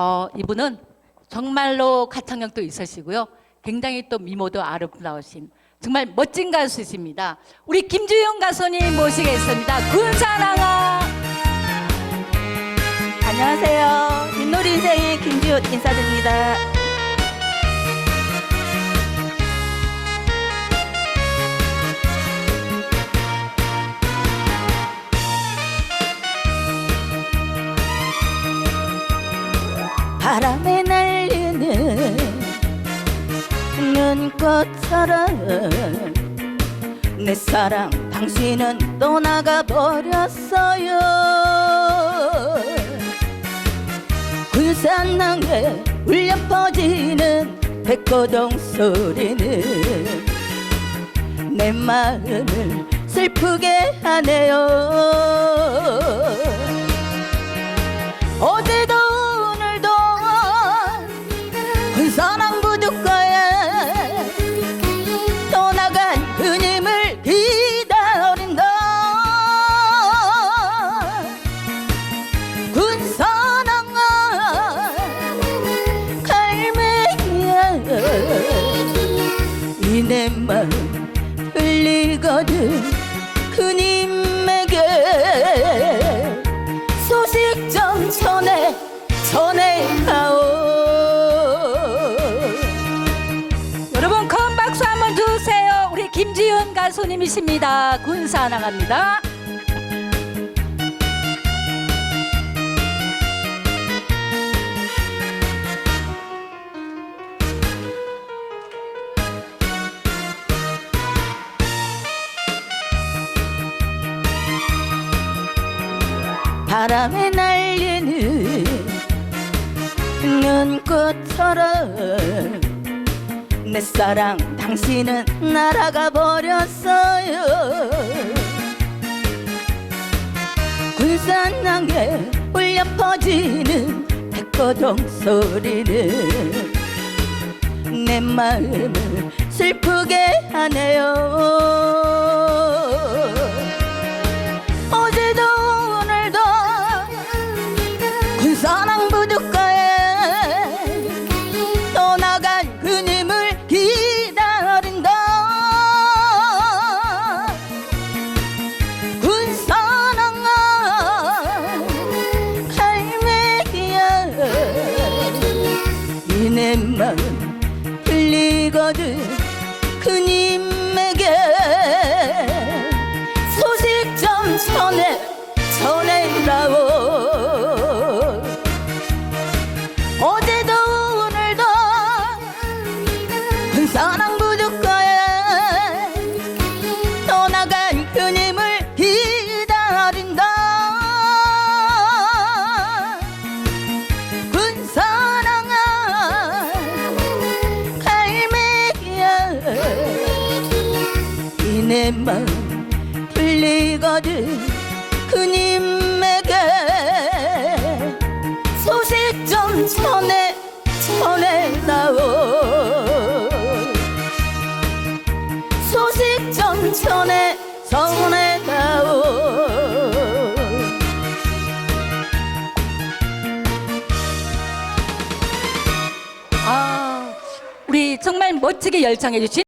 어, 이분은 정말로 가창력도 있으시고요. 굉장히 또 미모도 아름다우신 정말 멋진 가수이십니다. 우리 김주영 가수님 모시겠습니다. 군사랑아. 안녕하세요. 윷놀이 인생의 김지훈 인사드립니다. 바람에 날리는 눈꽃처럼 내 사랑 당신은 떠나가 버렸어요. 군산항에 울려 퍼지는 백고동 소리는 내 마음을 슬프게 하네요 김지은 가수님이십니다. 군사 나갑니다. 바람에 날리는 눈꽃처럼 내 사랑 당신은 날아가 버렸어요. 군산항에 울려 퍼지는 백고동 소리는 내 마음을 슬프게 하네요 내 마음 들리거든 그님에게. 소식 좀 전해 전해다오. 어제도 오늘도 군산항 부둣가에 떠나간 내 마음 풀리거든 그님에게. 소식 좀 전해 전해다오. 소식 좀 전해 전해다오. 아, 우리 정말 멋지게 열창해 주신